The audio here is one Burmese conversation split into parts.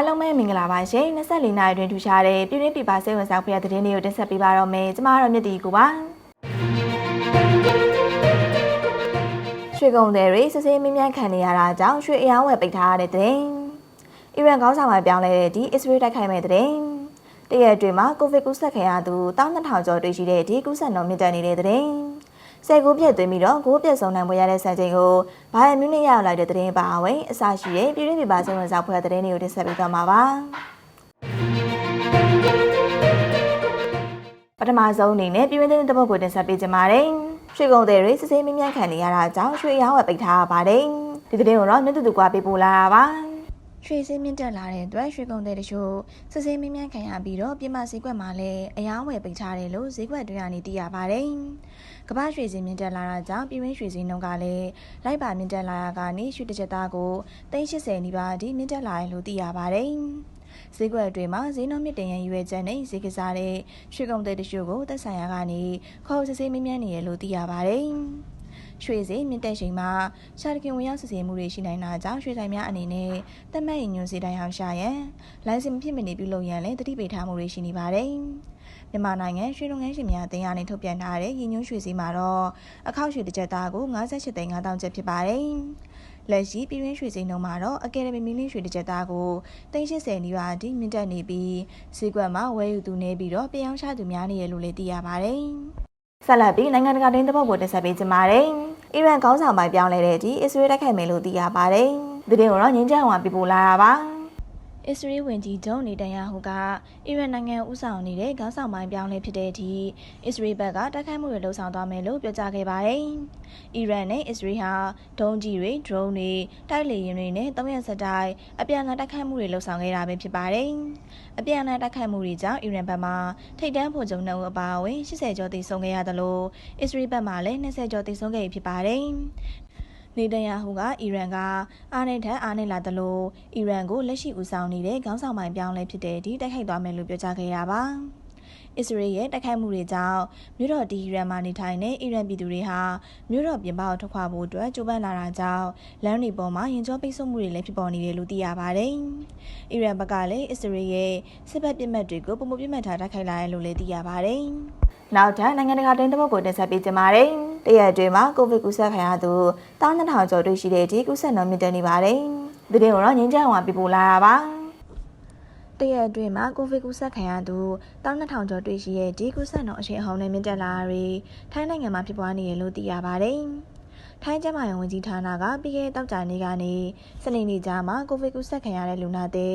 အားလုံးပဲမင်္ဂလာပါရှင်24နိုင်တွင်ထူရှားတဲ့ပြည်တွင်းပြည်ပစိတ်ဝင်စားဖွယ်တဲ့သတင်းတွေကိုတင်ဆက်ပေးပါတော့မယ်ကျမတို့မြတ်တီကိုပါရွှေကုံတွေတွေစစ်ဆေးမင်းမြန်ခံနေရတာကြောင့်ရွှေအယောင်းဝယ်ပိတ်ထားရတဲ့သတင်းအီရန်ခေါင်းဆောင်ပိုင်းပြောင်းလဲတဲ့ဒီအစ္စရေးတိုက်ခိုက်မဲ့တဲ့တရက်အတွင်းမှာကိုဗစ်ကူးစက်ခံရသူ12000ကျော်တွေ့ရှိတဲ့ဒီကူးစက်နှုန်းမြင့်တက်နေတဲ့တဲ့ ဆယ်ကိုပြည့်သွင်းပြီးတော့ကိုးပြည့်စုံနိုင်ပွဲရတဲ့စံချိန်ကိုဘာယမြူးနစ်ရောက်လာတဲ့သတင်းပါဝင်အစရှိတဲ့ပြည်တွင်းပြည်ပစိတ်ဝင်စားဖွယ်တဲ့သတင်းတွေကိုတင်ဆက်ပေးသွားမှာပါပထမဆုံးအနေနဲ့ပြည်တွင်းသတင်းတစ်ပုဒ်ကိုတင်ဆက်ပေးကြပါမယ်ရွှေကုံတွေတွေစစ်ဆေးမင်းမြန်ခံနေရတာကြောင့်ရွှေရောင်းဝယ်ပိတ်ထားရပါတယ်ဒီသတင်းကိုတော့မြတ်တူတူကပေးပို့လာတာပါ ရွှေစင်းမြင့်တက်လာတဲ့အတွက်ရွှေကုံတဲ့တချို့စစ်ဆေးမင်းမြန်ခံရပြီးတော့ပြင်မဈေးကွက်မှာလည်းအယောင်းဝယ်ပိတ်ထားတယ်လို့ဈေးကွက်တွေကနေသိရပါတယ်။ကမ္ဘာရွှေစင်းမြင့်တက်လာတာကြောင့်ပြည်ရင်းရွှေစင်းနှုန်းကလည်းလိုက်ပါမြင့်တက်လာတာကနေရွှေတစ်ချက်သားကို380နီးပါးအထိမြင့်တက်လာတယ်လို့သိရပါတယ်။ဈေးကွက်တွေမှာဈေးနှုန်းမြင့်တင်ရန်ရွေးချက်နဲ့ဈေးကစားတဲ့ရွှေကုံတဲ့တချို့ကိုသက်ဆိုင်ရာကနေခေါ်စစ်ဆေးမင်းမြန်နေရလို့သိရပါတယ်။ ရွှေစည်မြင့်တက်ချိန်မှာရှာတခင်ဝင်ရောက်စစ်ဆေးမှုတွေရှိနိုင်တာကြောင့်ရွှေဆိုင်များအနေနဲ့တတ်မှတ်ရင်ညွှန်စီတိုင်းအောင်ရှာရန်လိုင်စင်မဖြစ်မနေပြုလုပ်ရန်လည်းတတိပိထားမှုတွေရှိနေပါတယ်။မြန်မာနိုင်ငံရွှေလုပ်ငန်းရှင်များအသင်းအနေနဲ့ထုတ်ပြန်ထားတဲ့ရည်ညွှန်းရွှေစီမှာတော့အခောက်ရွှေတစ်ကြက်သားကို58သိန်း5000ကျပ်ဖြစ်ပါတယ်။လက်ရှိပြည်ရင်းရွှေစိန်နှုန်းမှာတော့အကယ်ဒမီမီလင်းရွှေတစ်ကြက်သားကို380နီးပါးအထိမြင့်တက်နေပြီးဈေးကွက်မှာဝယ်ယူသူနေပြီးတော့ပြောင်းချသူများနေရလို့လည်းသိရပါတယ်။ ဆက်လက်ပြီးနိုင်ငံတကာတင်းတစ်ပုတ်ကိုတင်ဆက်ပေးကြပါမယ်။အီရန်ခေါင်းဆောင်ပိုင်းပြောင်းလဲတဲ့ဒီအစ္စရေးတိုက်ခိုက်မယ်လို့သိရပါတယ်။ဒီတင်ကိုတော့ငင်းချမ်းအောင်ပြပို့လာတာပါ။ အစ္စရေးဝန်ကြီးချုပ်နေတန်ယာဟုကအီရန်နိုင်ငံဦးဆောင်နေတဲ့ခေါင်းဆောင်ပိုင်းပြောင်းလဲဖြစ်တဲ့အထိအစ္စရေးဘက်ကတိုက်ခိုက်မှုတွေလှုံ့ဆော်သွားမယ်လို့ပြောကြားခဲ့ပါတယ်။အီရန်နဲ့အစ္စရေးဟာဒုံးကြီးတွေဒရုန်းတွေတိုက်လေယာဉ်တွေနဲ့သုံးရက်ဆက်တိုက်အပြန်အလှန်တိုက်ခိုက်မှုတွေလှုံ့ဆော်ခဲ့တာပဲဖြစ်ပါတယ်။အပြန်အလှန်တိုက်ခိုက်မှုတွေကြောင့်အီရန်ဘက်မှထိတ်တန်းဖို့ကြုံနှုံအပါအဝင်80ကျော်တိဆုံးခဲ့ရတယ်လို့အစ္စရေးဘက်မှလည်း20ကျော်တိဆုံးခဲ့ပြီဖြစ်ပါတယ်။ နေတန်ယာဟုကအီရန်ကအာနေထက်အာနေလာတယ်လို့အီရန်ကိုလက်ရှိဦးဆောင်နေတဲ့ခေါင်းဆောင်ပိုင်းပြောင်းလဲဖြစ်တဲ့ဒီတိုက်ခိုက်သွားမယ်လို့ပြောကြားခဲ့တာပါ။အစ္စရေးရဲ့တိုက်ခိုက်မှုတွေကြောင့်မြို့တော်တီဟီရန်မှာနေထိုင်တဲ့အီရန်ပြည်သူတွေဟာမြို့တော်ပြင်ပကိုထွက်ခွာဖို့အတွက်ကြိုးပမ်းလာတာကြောင့်လမ်းတွေပေါ်မှာရင်ကျော်ပိတ်ဆို့မှုတွေလည်းဖြစ်ပေါ်နေတယ်လို့သိရပါတယ်။အီရန်ဘက်ကလည်းအစ္စရေးရဲ့စစ်ဘက်ပစ်မှတ်တွေကိုပုံမပြစ်မှတ်ထားတိုက်ခိုက်လာတယ်လို့လည်းသိရပါတယ်။ နောက်ထပ်နိုင်ငံတကာတင်းသဘောကိုတင်ဆက်ပေးကြပါမယ်။တရက်အတွင်းမှာကိုဗစ်ကူးစက်ခံရသူ12000ကျော်တွေ့ရှိတဲ့ဒီကူးစက်နှုန်းမြင့်တက်နေပါတယ်။ဒီတင်ကိုတော့ငင်းချမ်းအောင်ပြပို့လာတာပါ။တရက်အတွင်းမှာကိုဗစ်ကူးစက်ခံရသူ12000ကျော်တွေ့ရှိတဲ့ဒီကူးစက်နှုန်းအရှိန်အဟုန်နဲ့မြင့်တက်လာတာတွေထိုင်းနိုင်ငံမှာဖြစ်ပွားနေရလို့သိရပါတယ်။ထိုင်းကျန်းမာရေးဝန်ကြီးဌာနကပြီးခဲ့တဲ့တောက်ကြနေ့ကနေစနေနေ့ကြားမှာကိုဗစ်ကူးစက်ခံရတဲ့လူနာတွေ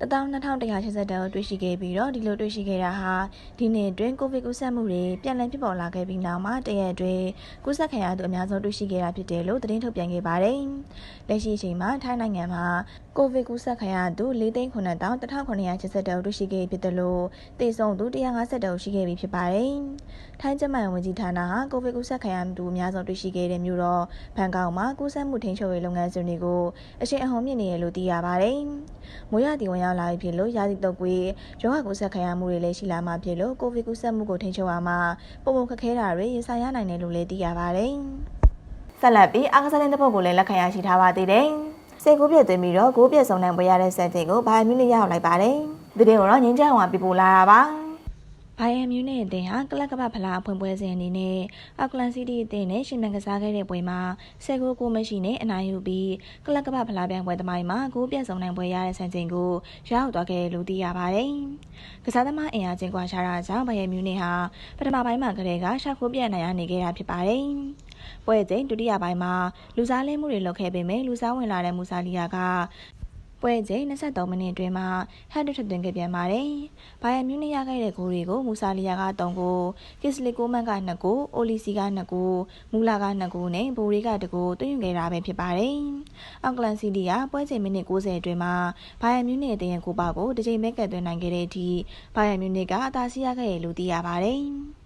12180တောင်တွေ့ရှိခဲ့ပြီးတော့ဒီလိုတွေ့ရှိခဲ့တာဟာဒီနေ့အတွင်းကိုဗစ်ကူးစက်မှုတွေပြန်လည်ဖြစ်ပေါ်လာခဲ့ပြီးနောက်မှာတရက်အတွင်းကူးစက်ခံရသူအများဆုံးတွေ့ရှိခဲ့တာဖြစ်တယ်လို့သတင်းထုတ်ပြန်ခဲ့ပါတယ်။လက်ရှိအချိန်မှာထိုင်းနိုင်ငံမှာကိုဗစ်ကူးစက်ခံရသူ4,900,1980တောင်တွေ့ရှိခဲ့ဖြစ်တယ်လို့သေဆုံးသူ150တောင်ရှိခဲ့ပြီဖြစ်ပါတယ်။ထိုင်းကျန်းမာရေးဝန်ကြီးဌာနဟာကိုဗစ်ကူးစက်ခံရသူအများဆုံးတွေ့ရှိခဲ့တဲ့မြို့တော်ဘန်ကောက်မှာကူးစက်မှုထိန်းချုပ်ရေးလုပ်ငန်းစဉ်တွေကိုအရှိန်အဟုန်မြင့်နေရလို့သိရပါတယ်။မိုးရသည့်ဝင်ရောက်လာပြီဖြစ်လို့ရာသီတုပ်ကွေးရောဂါကူးစက်ခံရမှုတွေလည်းရှိလာမှာဖြစ်လို့ကိုဗစ်ကူးစက်မှုကိုထိန်းချုပ်အောင်မှာပုံပုံခက်ခဲတာတွေရင်ဆိုင်ရနိုင်တယ်လို့လည်းသိရပါတယ်။ဆက်လက်ပြီးအားကစားတဲ့တစ်ပုတ်ကိုလည်းလက်ခံရရှိထားပါသေးတယ်။စေကိုပြည့်သွင်းပြီးတော့ကိုပြည့်စုံနိုင်ပွဲရတဲ့စက်တင်ကိုဘိုင်မြူနစ်ရောက်လိုက်ပါတယ်။ဒီတင်ကိုတော့ငင်းချမ်းအောင်ပြပို့လာတာပါ။ ဘိုင်ယန်မြူးနဲ့အသင်းဟာကလပ်ကပဖလားအဖွင့်ပွဲစဉ်အနေနဲ့အောက်ကလန်စီးတီးအသင်းနဲ့ရှင်မြန်ကစားခဲ့တဲ့ပွဲမှာဆယ်ကိုကိုမရှိနဲ့အနိုင်ယူပြီးကလပ်ကပဖလားပြိုင်ပွဲသမိုင်းမှာဂိုးပြတ်ဆုံးနိုင်ပွဲရတဲ့ဆန်ချိန်ကိုရောက်သွားခဲ့လို့သိရပါတယ်။ကစားသမားအင်အားချင်းကွာရှာတာကြောင့်ဘိုင်ယန်မြူးနဲ့ဟာပထမပိုင်းမှာကလေးကရှာခိုးပြတ်နိုင်ရနေခဲ့တာဖြစ်ပါတယ်။ပွဲစဉ်ဒုတိယပိုင်းမှာလူစားလဲမှုတွေလုပ်ခဲ့ပေမဲ့လူစားဝင်လာတဲ့မူဆာလီယာက ပွဲချိန်23မိနစ်အတွင်းမှာဟက်ဒရစ်သွင်းခဲ့ပြန်ပါတယ်။ဘိုင်ယန်မြူးနီရခဲ့တဲ့ဂိုးတွေကိုမူဆာလီယာက3ဂိုး၊ကစ်လီကိုမန်က2ဂိုး၊အိုလီစီက2ဂိုး၊မူလာက2ဂိုးနဲ့ဘိုရီက2ဂိုးသွင်းယူခဲ့တာပဲဖြစ်ပါတယ်။အောက်ကလန်စီတီကပွဲချိန်မိနစ်90အတွင်းမှာဘိုင်ယန်မြူးနီရဲ့တင်ရကိုပါကိုတစ်ချိန်ပဲကတ်သွင်းနိုင်ခဲ့တဲ့အထိဘိုင်ယန်မြူးနီကအသာစီးရခဲ့ရလို့သိရပါတယ်။